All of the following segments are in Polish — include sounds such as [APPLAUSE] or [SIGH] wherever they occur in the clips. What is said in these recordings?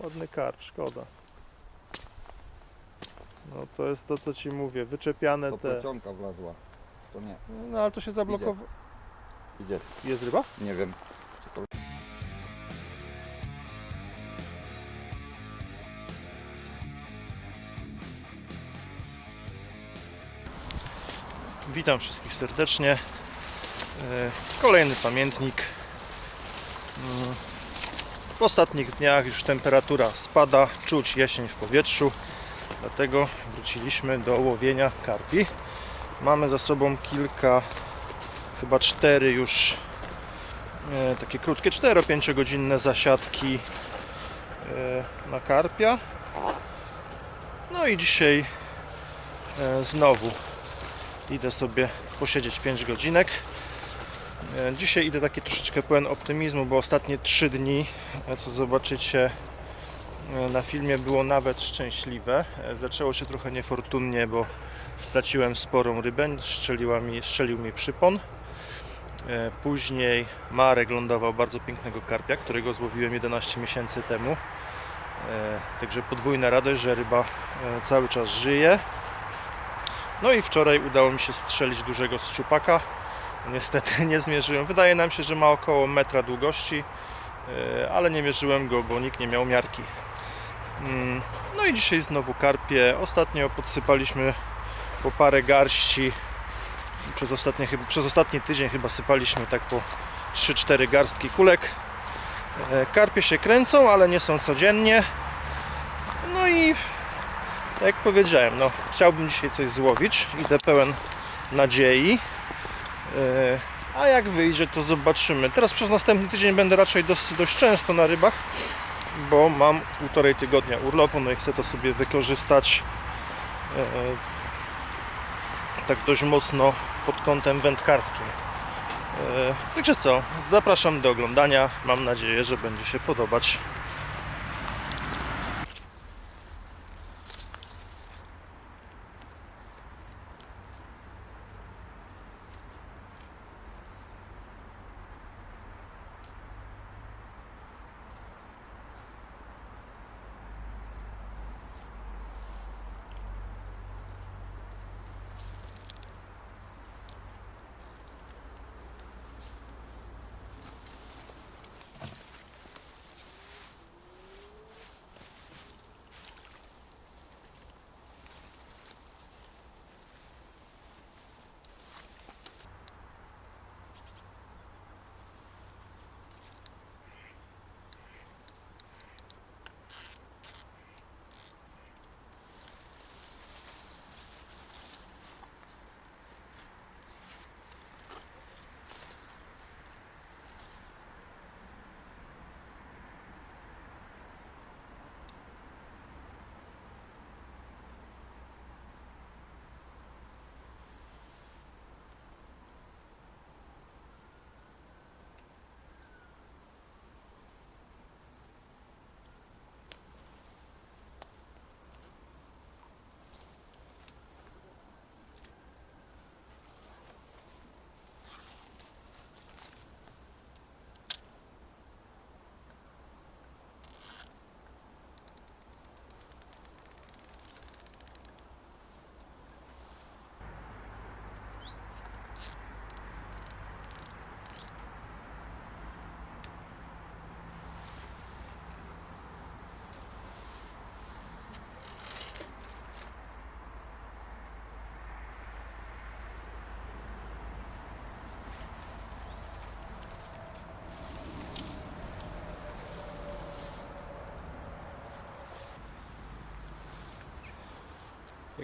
Ładny karp, szkoda. No to jest to co ci mówię, wyczepiane To te. plecionka wlazła. To nie. No ale to się zablokowało. Idzie. Jest ryba? Nie wiem. Witam wszystkich serdecznie. E, Kolejny pamiętnik. Mm, ostatnich dniach już temperatura spada, czuć jesień w powietrzu, dlatego wróciliśmy do łowienia karpi. Mamy za sobą kilka, chyba cztery już e, takie krótkie, 4-5 godzinne zasiadki e, na karpia. No i dzisiaj e, znowu idę sobie posiedzieć 5 godzinek. E, Dzisiaj idę taki troszeczkę pełen optymizmu, bo ostatnie 3 dni, e, co zobaczycie e, na filmie, było nawet szczęśliwe. Zaczęło się trochę niefortunnie, bo straciłem sporą rybę, strzeliła mi, strzelił mi przypon. Później Marek lądował bardzo pięknego karpia, którego złowiłem 11 miesięcy temu. Także podwójna radość, że ryba cały czas żyje. No i wczoraj udało mi się strzelić dużego szczupaka. Niestety [LAUGHS] nie zmierzyłem. Wydaje nam się, że ma około metra długości, e, ale nie mierzyłem go, bo nikt nie miał miarki. Mm, No i dzisiaj znowu karpie. Ostatnio podsypaliśmy po parę garści. Przez, ostatnie, przez ostatni tydzień chyba sypaliśmy tak po 3-4 garstki kulek. E, Karpie się kręcą, ale nie są codziennie. No i tak jak powiedziałem, no, chciałbym dzisiaj coś złowić. Idę pełen nadziei. Yy, A jak wyjdzie, to zobaczymy. Teraz przez następny tydzień będę raczej dość, dość często na rybach, bo mam półtorej tygodnia urlopu, no i chcę to sobie wykorzystać yy, tak dość mocno pod kątem wędkarskim. Także co, zapraszam do oglądania. Mam nadzieję, że będzie się podobać.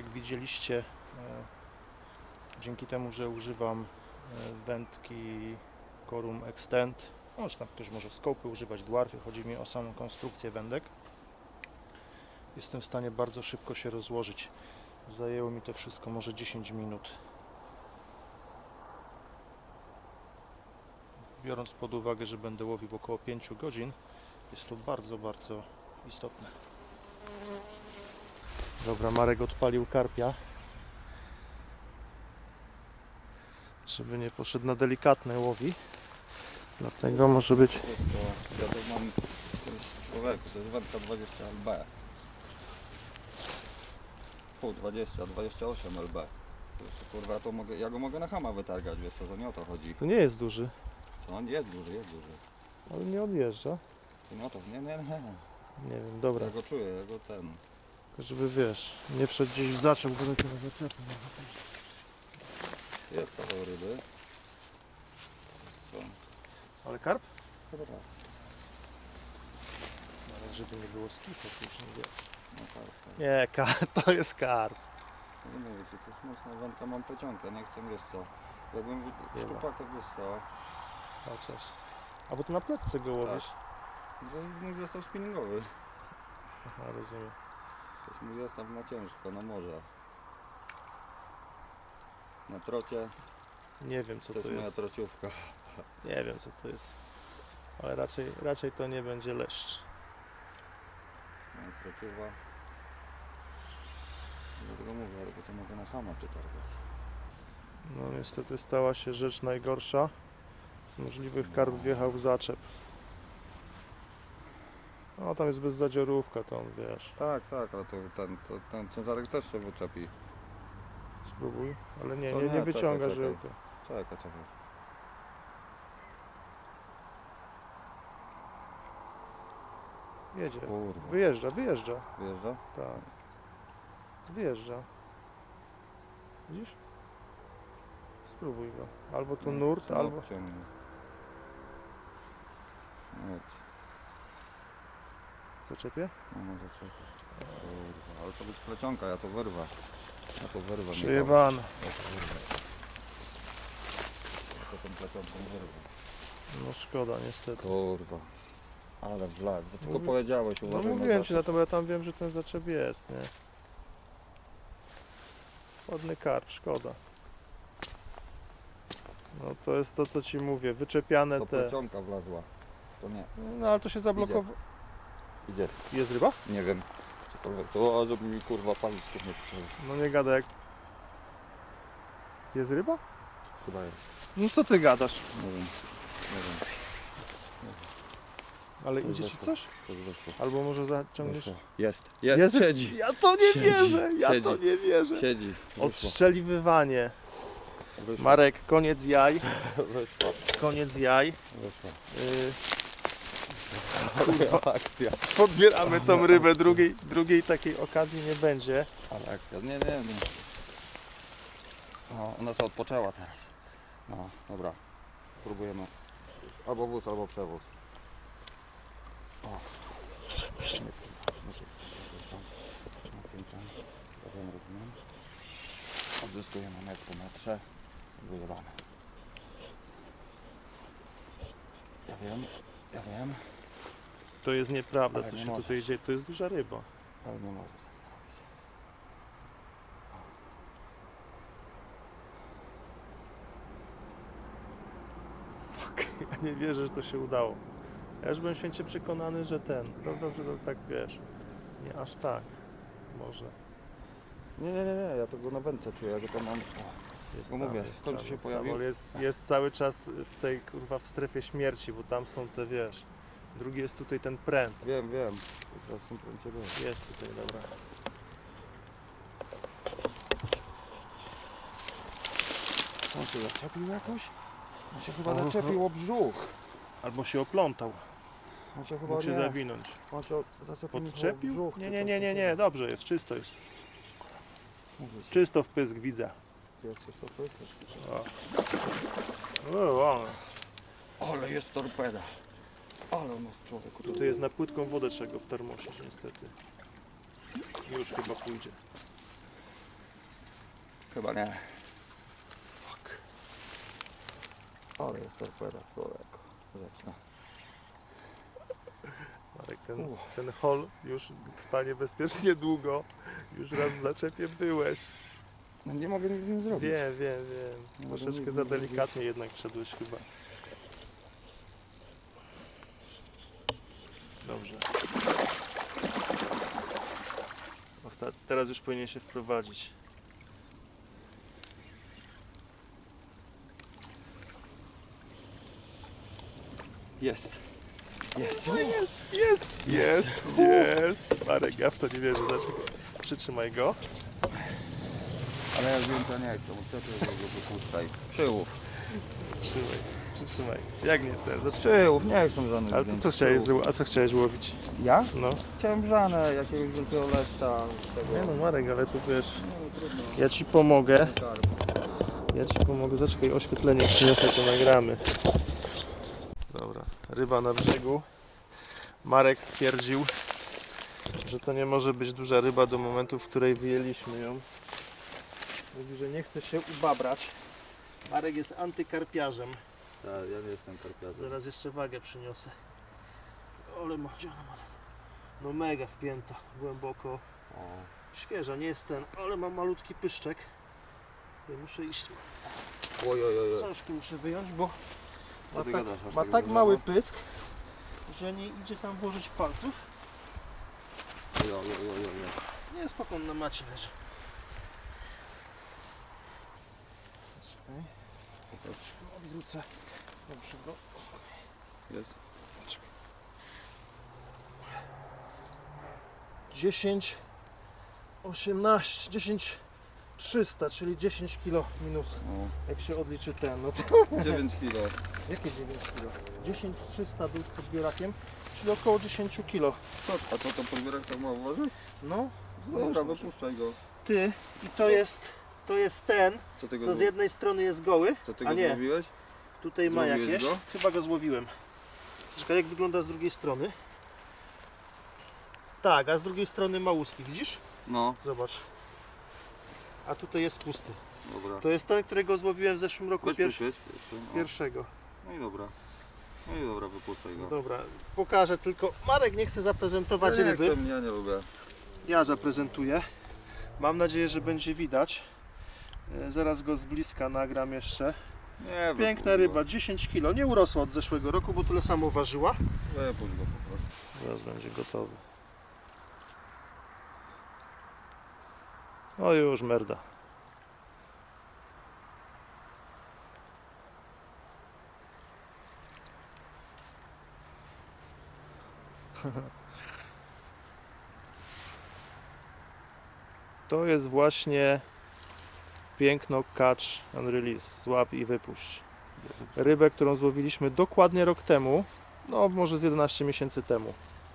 Jak widzieliście, e, dzięki temu, że używam e, wędki Corum Extend, no, tam ktoś może skopy używać, dwarfy, chodzi mi o samą konstrukcję wędek, jestem w stanie bardzo szybko się rozłożyć. Zajęło mi to wszystko może 10 minut. Biorąc pod uwagę, że będę łowił około 5 godzin, jest to bardzo, bardzo istotne. Dobra, Marek odpalił karpia. Żeby nie poszedł na delikatne łowi. Dlatego może być To, ja to mam jest wędka 20 LB. Pół 20, 28 LB. Kurwa, to mogę, ja go mogę na hama wytargać, wiesz co, to nie o to chodzi. To nie jest duży, To on jest duży, jest duży. ale nie odjeżdża. To nie o to, nie, nie, nie. Nie wiem, dobra. Ja go czuję, ja go ten. Żeby wiesz, nie wszedł gdzieś w zaczep, bo dopiero zaczepił. Jest kawał ryby. Co? Ale karp? Chyba tak. Ale żeby nie było skifu, to już nie wie. No tak, tak. Nie, karp, [LAUGHS] to jest karp. No nie mówię ci, to jest mocna wędka, mam pociągę, nie chcę, wiesz co. Jakbym Chyba. szczupak, wiesz co. Chociaż. A bo tu na pletce go łowisz. To mój zestaw spinningowy. Aha, rozumiem. To jest mój zestaw na ciężko, na morze. Na trocie, Nie wiem co to to jest moja jest. trociówka. Nie wiem co to jest. Ale raczej, raczej to nie będzie leszcz. Moja trociowa. Dlatego mówię, ale to mogę na hama przytargać. No niestety stała się rzecz najgorsza. Z możliwych karp wjechał w zaczep. No tam jest bezzadziorówka, to on wiesz. Tak, tak, ale to ten, to, ten ciężarek też się wyczepi. Spróbuj. Ale nie, To nie, nie, nie czekaj, wyciąga czekaj. żyłkę. Czekaj, czekaj. Jedzie. Kurwa. Wyjeżdża, wyjeżdża. Wyjeżdża? Tak. Wyjeżdża. Widzisz? Spróbuj go. Albo tu nurt, albo... Jedź. Zaczepie? No może czekaj. Kurwa, ale to być plecionka, ja to wyrwę. Ja to wyrwę. Michał. Przejebane. Ja to wyrwę. Ja to tą plecionką wyrwę. No szkoda, niestety. Kurwa. Ale wlać. Za tylko Mówi- powiedziałeś, No uważaj mówiłem na ci na to, bo ja tam wiem, że ten zaczep jest, nie? Ładny karp, szkoda. No to jest to, co ci mówię, wyczepiane To te... plecionka wlazła. To nie. No ale to się zablokowało. Idzie. Jest ryba? Nie wiem. Cokolwiek to, a żeby mi kurwa palić tu nie. No nie gada jak... Jest ryba? Chyba jest. No co ty gadasz? Nie wiem. Nie wiem. Ale To idzie ci weszło. coś? To wyszło. Albo może zaciągniesz... Jest. Jest. Jest? Siedzi. Ja to nie Siedzi, wierzę, ja to siedzi. nie wierzę. Siedzi. Wyszło. Odstrzeliwywanie. Wyszło. Marek, koniec jaj, [LAUGHS] Wyszło. koniec jaj. Wyszło. Yy, Kurwa. Akcja. podbieramy tą rybę, drugiej, drugiej takiej okazji nie będzie. Ale akcja. Nie, nie. No, ona to odpoczęła teraz. No, dobra. Spróbujemy. Albo wóz, albo przewóz. O. Odzyskujemy metr po metrze. Wyjebane. Ja wiem, ja wiem, To jest nieprawda, Ale co nie się możesz. tutaj dzieje. To jest duża ryba. ale nie możesz. Ja nie wierzę, że to się udało. Ja już byłem święcie przekonany, że ten. Dobrze, to tak wiesz. Nie aż tak. Może. Nie, nie, nie, nie, ja tego na wędce czuję, ja go tam mam. Jest No mówię, w końcu się pojawił. Ale jest, jest cały czas w tej kurwa w strefie śmierci, bo tam są te wiesz. Drugi jest tutaj ten pręt. Wiem, wiem. Teraz tym. Jest tutaj, dobra. On się zaczepił jakoś? On się chyba zaczepił o brzuch. Albo się oplątał. On się chyba Mógł się nie. zawinąć. On się zaczepił o Podczepił? brzuch. Nie, czy nie, coś nie, nie, nie, takiego. dobrze jest, czysto jest. Czysto w pysk widzę. Jest coś to pytasz. O, o. Ale jest torpeda. Ale on jest człowieku. Tutaj jest na płytką wodę trzeba go w termosie niestety. Już chyba pójdzie. Chyba nie. Fuck. Ale jest torpeda, człowieku. Zaczyna. Marek, ten, Uff. ten hol już trwa niebezpiecznie długo. Już raz w zaczepie byłeś. No nie mogę nic z nim zrobić. Wiem, wiem, wiem. Troszeczkę za zrobić. delikatnie jednak szedłeś chyba. Dobrze. Ostat... Teraz już powinien się wprowadzić. Jest. Jest. Jest, jest, jest, jest. Marek, ja w to nie wierzę. Zaczekaj. Przytrzymaj go. Ale ja wiem, to nie chcę, bo to jest go wypuszczaj. Przyłów. Przytrzymaj, przytrzymaj. Jak nie ten? Zaczekaj. Przyłów, nie chcę żadnych Ale to co chciałeś, zło- a co chciałeś łowić? Ja? No. Chciałem brzane, jakiegoś wielkiego leszcza. Tego. Nie no Marek, ale tu wiesz, No, trudno. ja ci pomogę. Ja ci pomogę. Zaczekaj, oświetlenie przyniosę, to nagramy. Dobra, ryba na brzegu. Marek stwierdził, że to nie może być duża ryba do momentu, w której wyjęliśmy ją. Mówi, że nie chce się ubabrać. Marek jest antykarpiarzem. Tak, ja nie jestem karpiarzem. Zaraz jeszcze wagę przyniosę. Ale ma, gdzie ona ma? No mega wpięta, głęboko. O. Świeża, nie jest ten, ale ma malutki pyszczek. Ja muszę iść, Oj, oj, oj, oj. zążki muszę wyjąć, bo Co ma ty tak, gadasz? aż ma tak mały pysk, że nie idzie tam włożyć palców. Oj, oj, oj, oj, oj. Nie, spokojnie, na macie leży. Czekaj, odwrócę. Dobrze go. Jest. 10, 18, 10, 300, czyli 10 kg minus, O. jak się odliczy ten, no to 9 kilo. [LAUGHS] jakie 9 kg? 10, 300 był z podbierakiem, czyli około 10 kg. Co? A co to podbierak tak ma ważyć? No, Dobra, wypuszczaj go. ty, i to jest, to jest ten, Co co z jednej strony jest goły, co ty a go nie. zrobiłeś? Tutaj ma Złowiłeś jakieś, go? chyba go złowiłem. Czekaj, jak wygląda z drugiej strony? Tak, a z drugiej strony ma łuski, widzisz? No, Zobacz. A tutaj jest pusty. dobra. To jest ten, którego złowiłem w zeszłym roku Weź pierwszy, pierwszy. pierwszy. O. pierwszego. No i dobra. No i dobra, wypuszczaj go. Dobra, pokażę tylko. Marek nie chce zaprezentować Ja nie ryby. chcę, ja nie lubię. Ja zaprezentuję. Mam nadzieję, że będzie widać. E, Zaraz go z bliska nagram jeszcze. Nie, Piękna ryba, 10 kg. Nie urosła od zeszłego roku, bo tyle samo ważyła. Wypuść go po prostu. Zaraz będzie gotowy. O już merda. [LAUGHS] To jest właśnie piękno catch and release. Złap i wypuść. Rybę, którą złowiliśmy dokładnie rok temu. No, może z 11 miesięcy temu.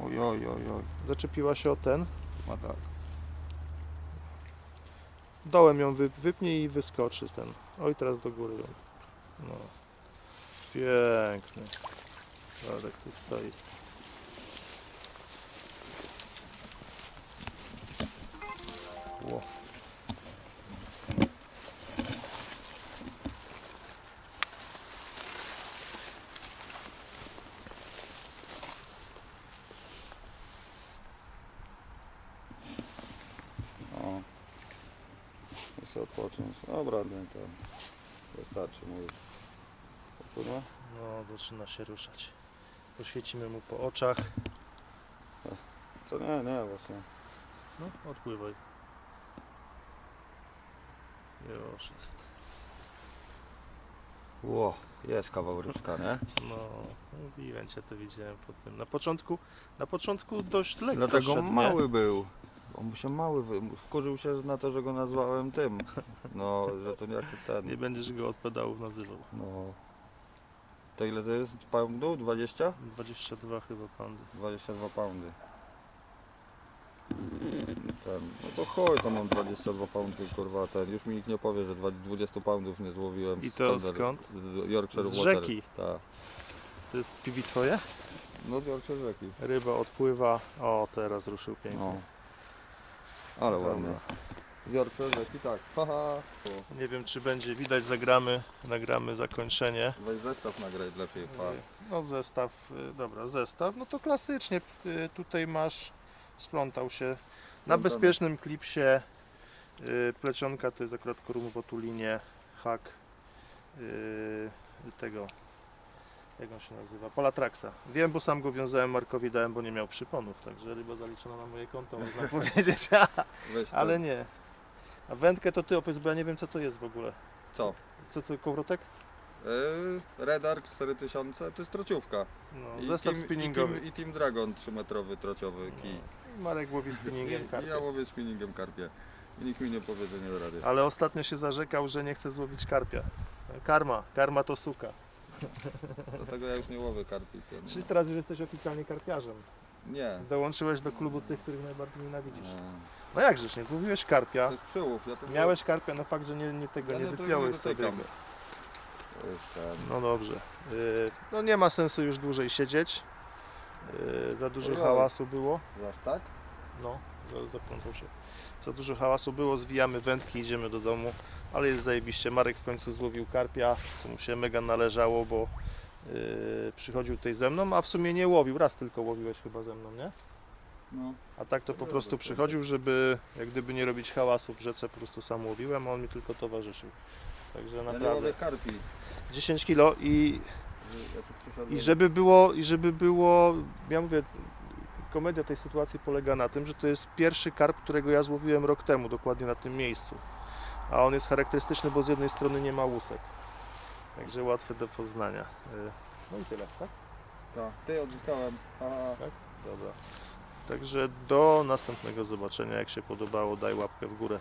Oj, oj, oj, oj. Zaczepiła się o ten. Ma tak. Dołem ją wy, wypnie i wyskoczy ten. Oj, teraz do góry ją. No. Piękny. Radek sobie stoi. Ło. Sobie odpocząć. Dobra, nie, to wystarczy, mówisz. Popłynę? No, zaczyna się ruszać. Poświecimy mu po oczach. To nie, nie, właśnie. No, odpływaj. Już jest. Ło, jest kawał rybka, nie? No, mówiłem cię, to widziałem po tym. Na początku, na początku dość lekko Dlatego szedł, nie? mały był. On mu się mały, wy- wkurzył się na to, że go nazwałem tym. No, że to jak ten. Nie będziesz go od pedałów nazywał. No. To ile to jest poundu? 20? 22 chyba pandy. 22 poundy. Ten, no to chuj, to mam 22 poundy, kurwa, ten, już mi nikt nie powie, że dwa- 20 poundów nie złowiłem. I to Thunder- skąd? Z Yorkshire Z Water. rzeki. Tak. To jest piwi twoje? No z Yorkshire rzeki. Ryba odpływa. O, teraz ruszył pięknie. No. Ale ładnie. Z Yorkshire rzeki, tak. Haha. Nie wiem, czy będzie widać, zagramy, nagramy zakończenie. Weź zestaw nagraj lepiej, pa. No zestaw, y, dobra, zestaw. No to klasycznie y, tutaj masz, splątał się na Splątany. bezpiecznym klipsie. y, Plecionka to jest akurat korumowotulinie, hak y, tego, jak on się nazywa, Polatraxa. Wiem, bo sam go wiązałem, Markowi dałem, bo nie miał przyponów, także ryba zaliczona na moje konto, można [LAUGHS] powiedzieć, [LAUGHS] ale nie. A wędkę to ty opowiedz, bo ja nie wiem co to jest w ogóle. Co? Co to, kołowrotek? Yy, Redark 4000 to jest trociówka. No, I zestaw team, spinningowy. I team, I Team Dragon 3-metrowy trociowy kij. Marek łowi spinningiem [LAUGHS] I karpia. ja łowię spinningiem karpie. I nikt mi nie powie, że nie da rady. Ale ostatnio się zarzekał, że nie chce złowić karpia. Karma, karma to suka. Dlatego ja już nie łowię karpi. Czyli teraz już jesteś oficjalnie karpiarzem. Nie. Dołączyłeś do klubu tych, których najbardziej nienawidzisz. Nie. No jakżeż nie, złowiłeś karpia, To jest przyłów. Ja to miałeś karpia, no fakt, że nie, nie tego Ja nie nie- tego wypiąłeś nie sobie. dotykam. go. To jest ten. No dobrze. Yy, No nie ma sensu już dłużej siedzieć. Yy, Za dużo Ojoj. hałasu było. Aż tak? No, zaplątał się. Za dużo hałasu było, zwijamy wędki, idziemy do domu, ale jest zajebiście. Marek w końcu złowił karpia, co mu się mega należało, bo yy, przychodził tutaj ze mną, a w sumie nie łowił, raz tylko łowiłeś chyba ze mną, nie? No. A tak to po prostu przychodził, żeby jak gdyby nie robić hałasu w rzece, po prostu sam łowiłem, a on mi tylko towarzyszył. Także naprawdę karpi. 10 kilo i i żeby było, i żeby było, ja mówię, komedia tej sytuacji polega na tym, że to jest pierwszy karp, którego ja złowiłem rok temu, dokładnie na tym miejscu. A on jest charakterystyczny, bo z jednej strony nie ma łusek. Także łatwy do poznania. Y, No i tyle, tak? Tak. Ty odzyskałem. Aha. Dobra. Także do następnego zobaczenia. Jak się podobało, daj łapkę w górę.